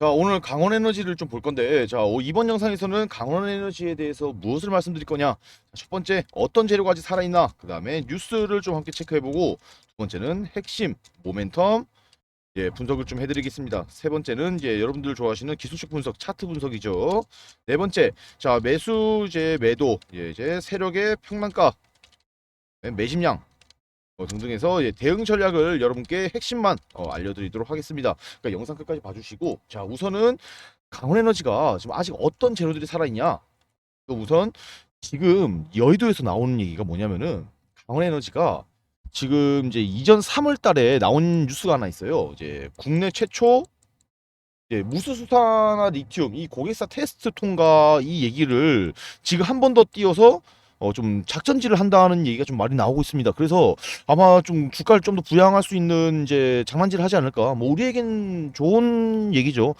자, 오늘 강원 에너지를 좀 볼 건데, 자, 오- 이번 영상에서는 강원 에너지에 대해서 무엇을 말씀드릴 거냐? 자, 첫 번째, 어떤 재료가 아직 살아있나? 그 다음에 뉴스를 좀 함께 체크해보고, 두 번째는 핵심, 모멘텀, 예, 분석을 좀 해드리겠습니다. 세 번째는 이제 여러분들 좋아하시는 기술적 분석, 차트 분석이죠. 네 번째, 자, 매수, 이제 매도, 예, 이제 세력의 평만가, 네, 매심량, 어, 등등해서 예, 대응 전략을 여러분께 핵심만 어, 알려드리도록 하겠습니다. 그러니까 영상 끝까지 봐주시고 자 우선은 강원에너지가 지금 아직 어떤 재료들이 살아있냐 그 우선 지금 여의도에서 나오는 얘기가 뭐냐면은 강원에너지가 지금 이제 이전 3월 달에 나온 뉴스가 하나 있어요 이제 국내 최초 이제 무수수산화 리튬 이 고객사 테스트 통과 이 얘기를 지금 한 번 더 띄워서 어 좀 작전지를 한다는 얘기가 좀 많이 나오고 있습니다. 그래서 아마 좀 주가를 좀 더 부양할 수 있는 이제 장난질을 하지 않을까. 뭐 우리에겐 좋은 얘기죠.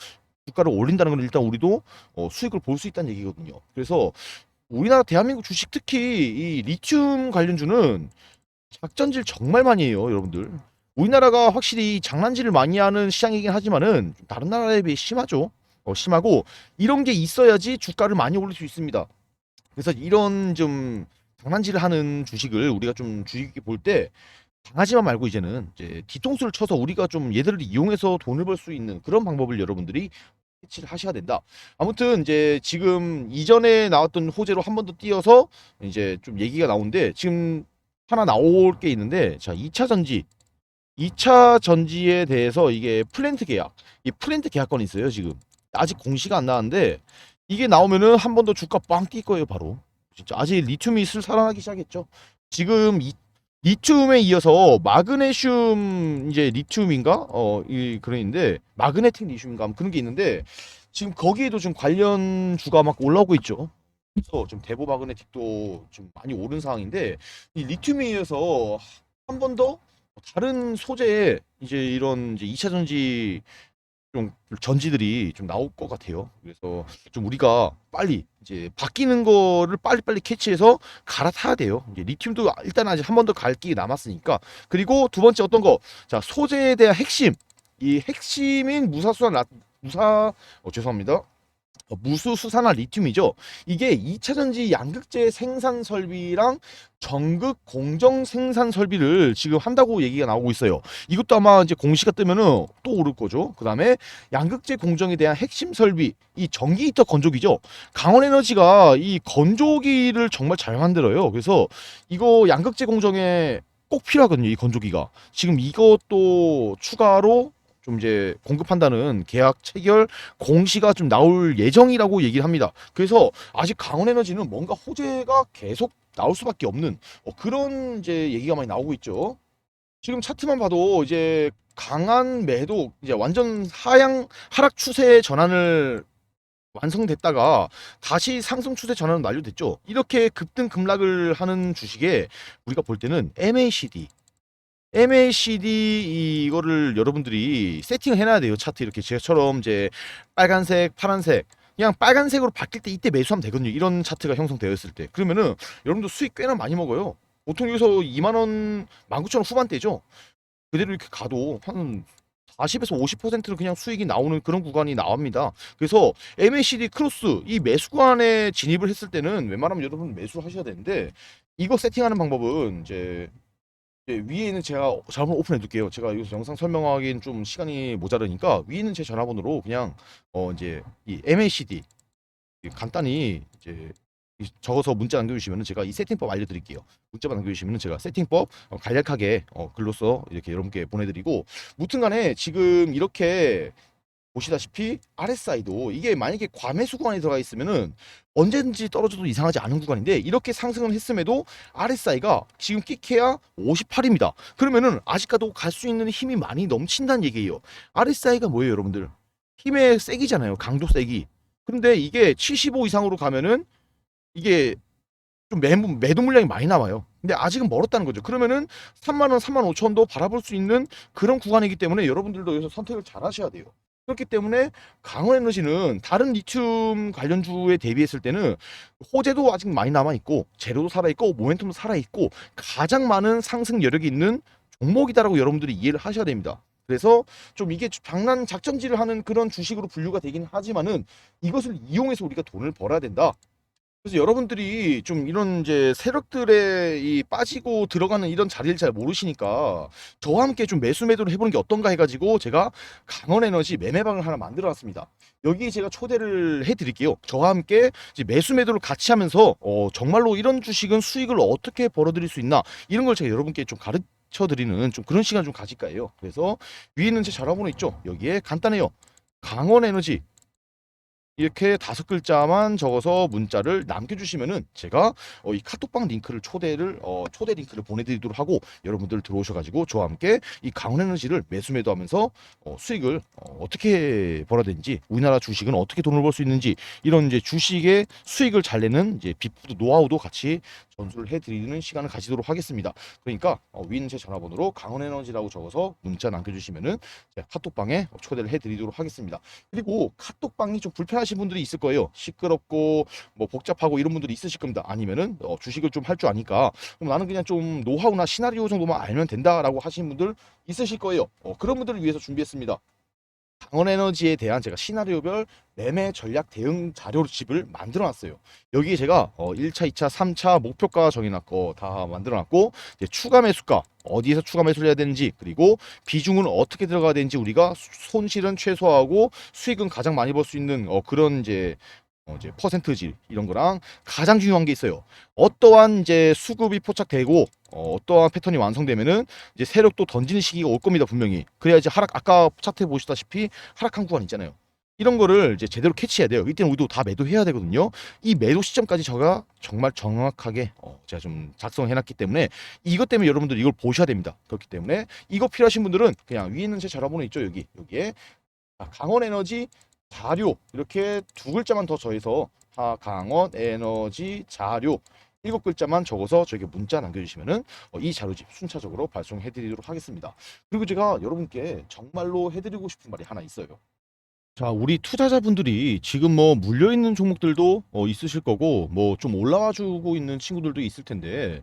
주가를 올린다는 건 일단 우리도 어, 수익을 볼 수 있다는 얘기거든요. 그래서 우리나라 대한민국 주식 특히 이 리튬 관련주는 작전질 정말 많이 해요, 여러분들. 우리나라가 확실히 장난질을 많이 하는 시장이긴 하지만은 좀 다른 나라에 비해 심하죠. 어, 심하고 이런 게 있어야지 주가를 많이 올릴 수 있습니다. 그래서 이런 좀 장난질을 하는 주식을 우리가 좀 주의 깊게 볼때 당하지만 말고 이제는 이제 뒤통수를 쳐서 우리가 좀 얘들을 이용해서 돈을 벌 수 있는 그런 방법을 여러분들이 캐치를 하셔야 된다. 아무튼 이제 지금 이전에 나왔던 호재로 한 번 더 띄어서 이제 좀 얘기가 나오는데 지금 하나 나올 게 있는데 자 2차 전지. 2차 전지에 대해서 이게 플랜트 계약. 이 플랜트 계약건이 있어요 지금. 아직 공시가 안 나왔는데 이게 나오면은 한 번 더 주가 빵 뛸 거예요 바로. 진짜 아직 리튬이 슬 살아나기 시작했죠. 지금 이 리튬에 이어서 마그네슘 이제 리튬인가? 어이 그런 있는데 마그네틱 리튬인가 그런 게 있는데 지금 거기에도 좀 관련 주가 막 올라오고 있죠. 그래서 좀 대보 마그네틱도 좀 많이 오른 상황인데 이 리튬에 이어서 한 번 더 다른 소재의 이제 이런 이제 2차 전지 좀 전지들이 좀 나올 것 같아요. 그래서 좀 우리가 빨리 이제 바뀌는 거를 빨리빨리 캐치해서 갈아타야 돼요. 이제 리튬도 일단 아직 한 번 더 갈 길이 남았으니까. 그리고 두 번째 어떤 거? 자, 소재에 대한 핵심. 이 핵심인 무사수산 라, 무사 어, 죄송합니다. 어, 무수 수산화 리튬이죠. 이게 2차 전지 양극재 생산 설비랑 전극 공정 생산 설비를 지금 한다고 얘기가 나오고 있어요. 이것도 아마 이제 공시가 뜨면은 또 오를 거죠. 그 다음에 양극재 공정에 대한 핵심 설비, 이 전기 히터 건조기죠. 강원 에너지가 이 건조기를 정말 잘 만들어요. 그래서 이거 양극재 공정에 꼭 필요하거든요. 이 건조기가. 지금 이것도 추가로 좀 이제 공급한다는 계약 체결 공시가 좀 나올 예정이라고 얘기를 합니다. 그래서 아직 강원 에너지는 뭔가 호재가 계속 나올 수밖에 없는 어, 그런 이제 얘기가 많이 나오고 있죠. 지금 차트만 봐도 이제 강한 매도 이제 완전 하향 하락 추세 전환을 완성됐다가 다시 상승 추세 전환은 완료됐죠. 이렇게 급등 급락을 하는 주식에 우리가 볼 때는 MACD MACD 이거를 여러분들이 세팅을 해놔야 돼요. 차트 이렇게 제처럼 이제 빨간색, 파란색 그냥 빨간색으로 바뀔 때 이때 매수하면 되거든요. 이런 차트가 형성되었을 때. 그러면은 여러분들 수익 꽤나 많이 먹어요. 보통 여기서 2만 원, 19,000원 후반대죠. 그대로 이렇게 가도 한 40에서 50%는 그냥 수익이 나오는 그런 구간이 나옵니다. 그래서 MACD 크로스 이 매수 구간에 진입을 했을 때는 웬만하면 여러분 매수를 하셔야 되는데 이거 세팅하는 방법은 이제 위에 있는 제가 전화번호 오픈해 둘게요. 제가 여기서 영상 설명하기엔 좀 시간이 모자라니까 위에 있는 제 전화번호로 그냥 어 이제 이 MACD 이 간단히 이제 이 적어서 문자 남겨주시면 제가 이 세팅법 알려드릴게요. 문자만 남겨주시면 제가 세팅법 어, 간략하게 어, 글로써 이렇게 여러분께 보내드리고 무튼간에 지금 이렇게 보시다시피 RSI도 이게 만약에 과매수 구간에 들어가 있으면은 언제든지 떨어져도 이상하지 않은 구간인데 이렇게 상승을 했음에도 RSI가 지금 끼케야 58입니다. 그러면은 아직까지 갈수 있는 힘이 많이 넘친다는 얘기예요. RSI가 뭐예요, 여러분들? 힘의 세기잖아요. 강도 세기. 그런데 이게 75 이상으로 가면은 이게 좀 매, 매도 물량이 많이 나와요. 근데 아직은 멀었다는 거죠. 그러면은 3만 원, 3만 5천 원도 바라볼 수 있는 그런 구간이기 때문에 여러분들도 여기서 선택을 잘 하셔야 돼요. 그렇기 때문에 강원 에너지는 다른 리튬 관련주에 대비했을 때는 호재도 아직 많이 남아 있고 재료도 살아 있고 모멘텀도 살아 있고 가장 많은 상승 여력이 있는 종목이다라고 여러분들이 이해를 하셔야 됩니다. 그래서 좀 이게 장난 작전지를 하는 그런 주식으로 분류가 되긴 하지만은 이것을 이용해서 우리가 돈을 벌어야 된다. 그래서 여러분들이 좀 이런 이제 세력들에 이 빠지고 들어가는 이런 자리를 잘 모르시니까 저와 함께 좀 매수 매도를 해보는 게 어떤가 해가지고 제가 강원 에너지 매매방을 하나 만들어놨습니다. 여기 제가 초대를 해드릴게요. 저와 함께 매수 매도를 같이 하면서 어, 정말로 이런 주식은 수익을 어떻게 벌어들일 수 있나 이런 걸 제가 여러분께 좀 가르. 쳐드리는 좀 그런 시간 좀 가질까 해요. 그래서 위에 있는 제 전화번호 있죠. 여기에 간단해요. 강원 에너지 이렇게 다섯 글자만 적어서 문자를 남겨주시면은 제가 어, 이 카톡방 링크를 초대를 어, 초대 링크를 보내드리도록 하고 여러분들 들어오셔가지고 저와 함께 이 강원 에너지를 매수 매도하면서 어, 수익을 어, 떻게 벌어야 되는지 우리나라 주식은 어떻게 돈을 벌 수 있는지 이런 이제 주식의 수익을 잘 내는 이제 비프도 노하우도 같이 전수를 해드리는 시간을 가지도록 하겠습니다. 그러니까 어, 위인 제 전화번호로 강원에너지라고 적어서 문자 남겨주시면은 카톡방에 초대를 해드리도록 하겠습니다. 그리고 카톡방이 좀 불편하신 분들이 있을 거예요. 시끄럽고 뭐 복잡하고 이런 분들이 있으실 겁니다. 아니면은 어, 주식을 좀 할 줄 아니까 그럼 나는 그냥 좀 노하우나 시나리오 정도만 알면 된다라고 하시는 분들 있으실 거예요. 어, 그런 분들을 위해서 준비했습니다. 강원 에너지에 대한 제가 시나리오별 매매 전략 대응 자료집을 만들어 놨어요. 여기에 제가 어 1차, 2차, 3차 목표가 정해놨고 다 만들어 놨고 추가 매수가 어디에서 추가 매수를 해야 되는지 그리고 비중은 어떻게 들어가야 되는지 우리가 수- 손실은 최소화하고 수익은 가장 많이 벌 수 있는 어 그런 이제 어 이제 퍼센트지 이런 거랑 가장 중요한 게 있어요. 어떠한 이제 수급이 포착되고 어, 어떠한 패턴이 완성되면은 이제 세력도 던지는 시기가 올 겁니다 분명히. 그래야지 하락 아까 차트 보시다시피 하락한 구간 있잖아요. 이런 거를 이제 제대로 캐치해야 돼요. 이때는 우리도 다 매도해야 되거든요. 이 매도 시점까지 제가 정말 정확하게 어, 제가 좀 작성해놨기 때문에 이것 때문에 여러분들 이걸 보셔야 됩니다. 그렇기 때문에 이거 필요하신 분들은 그냥 위에 있는 제 전화번호 있죠 여기 여기에 자, 강원 에너지 자료 이렇게 두 글자만 더 더해서 하 강원 에너지 자료 일곱 글자만 적어서 저에게 문자 남겨주시면은 어, 이 자료집 순차적으로 발송해드리도록 하겠습니다. 그리고 제가 여러분께 정말로 해드리고 싶은 말이 하나 있어요. 자, 우리 투자자분들이 지금 뭐 물려 있는 종목들도 어, 있으실 거고 뭐 좀 올라와 주고 있는 친구들도 있을 텐데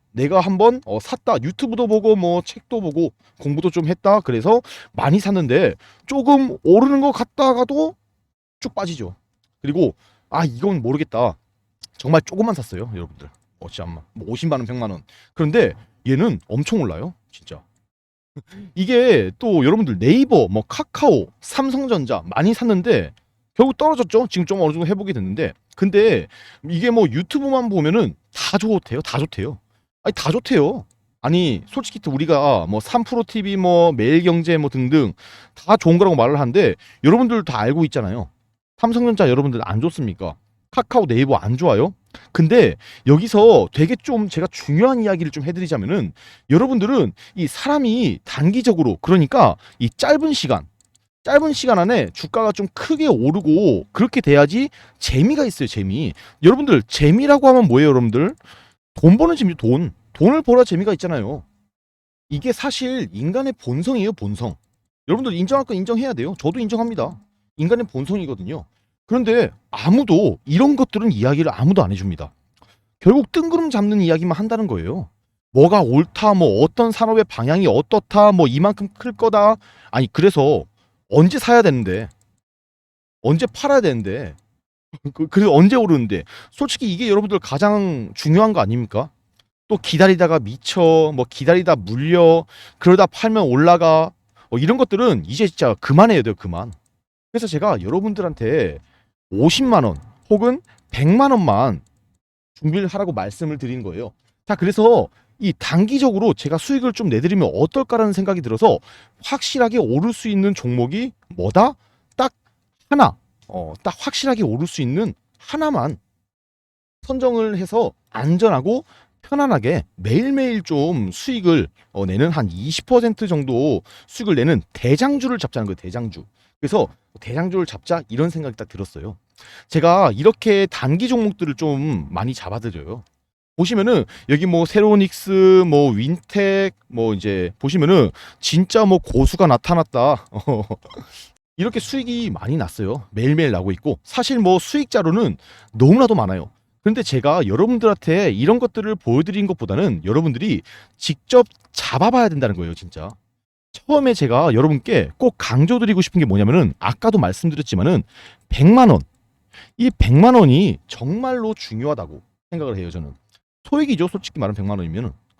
내가 한번 어, 샀다. 유튜브도 보고 뭐 책도 보고 공부도 좀 했다. 그래서 많이 샀는데 조금 오르는 것 같다가도 쭉 빠지죠. 그리고 아 이건 모르겠다. 정말 조금만 샀어요 여러분들. 어 잠깐만 뭐 50만 원 100만 원. 그런데 얘는 엄청 올라요 진짜. 이게 또 여러분들 네이버 뭐 카카오 삼성전자 많이 샀는데 결국 떨어졌죠. 지금 좀 어느 정도 회복이 됐는데. 근데 이게 뭐 유튜브만 보면은 다 좋대요 다 좋대요 아니 다 좋대요. 아니 솔직히 또 우리가 뭐 3프로 TV 뭐 매일경제 뭐 등등 다 좋은 거라고 말을 하는데 여러분들 다 알고 있잖아요. 삼성전자 여러분들 안 좋습니까? 카카오 네이버 안 좋아요? 근데 여기서 되게 좀 제가 중요한 이야기를 좀 해드리자면은 여러분들은 이 사람이 단기적으로 그러니까 이 짧은 시간 짧은 시간 안에 주가가 좀 크게 오르고 그렇게 돼야지 재미가 있어요 재미 여러분들 재미라고 하면 뭐예요 여러분들 돈 버는 재미 돈. 돈을 벌어야 재미가 있잖아요. 이게 사실 인간의 본성이에요 본성. 여러분들 인정할 건 인정해야 돼요. 저도 인정합니다. 인간의 본성이거든요. 그런데 아무도 이런 것들은 이야기를 아무도 안 해줍니다. 결국 뜬구름 잡는 이야기만 한다는 거예요. 뭐가 옳다 뭐 어떤 산업의 방향이 어떻다 뭐 이만큼 클 거다. 아니 그래서 언제 사야 되는데? 언제 팔아야 되는데 그, 그래서 언제 오르는데 솔직히 이게 여러분들 가장 중요한 거 아닙니까? 또 기다리다가 미쳐 뭐 기다리다 물려 그러다 팔면 올라가 어, 이런 것들은 이제 진짜 그만해야 돼요 그만 그래서 제가 여러분들한테 50만 원 혹은 100만 원만 준비를 하라고 말씀을 드린 거예요 자 그래서 이 단기적으로 제가 수익을 좀 내드리면 어떨까라는 생각이 들어서 확실하게 오를 수 있는 종목이 뭐다? 딱 하나 어, 딱 확실하게 오를 수 있는 하나만 선정을 해서 안전하고 편안하게 매일매일 좀 수익을 어, 내는 한 20% 정도 수익을 내는 대장주를 잡자는 거예요. 대장주. 그래서 대장주를 잡자 이런 생각이 딱 들었어요. 제가 이렇게 단기 종목들을 좀 많이 잡아드려요. 보시면은 여기 뭐 세로닉스, 뭐 윈텍, 뭐 이제 보시면은 진짜 뭐 고수가 나타났다. 어, 이렇게 수익이 많이 났어요. 매일매일 나고 있고 사실 뭐 수익자로는 너무나도 많아요. 그런데 제가 여러분들한테 이런 것들을 보여드린 것보다는 여러분들이 직접 잡아봐야 된다는 거예요, 진짜. 처음에 제가 여러분께 꼭 강조드리고 싶은 게 뭐냐면은 아까도 말씀드렸지만은 100만 원. 이 100만 원이 정말로 중요하다고 생각을 해요, 저는. 소액이죠, 솔직히 말하면 100만 원이면은.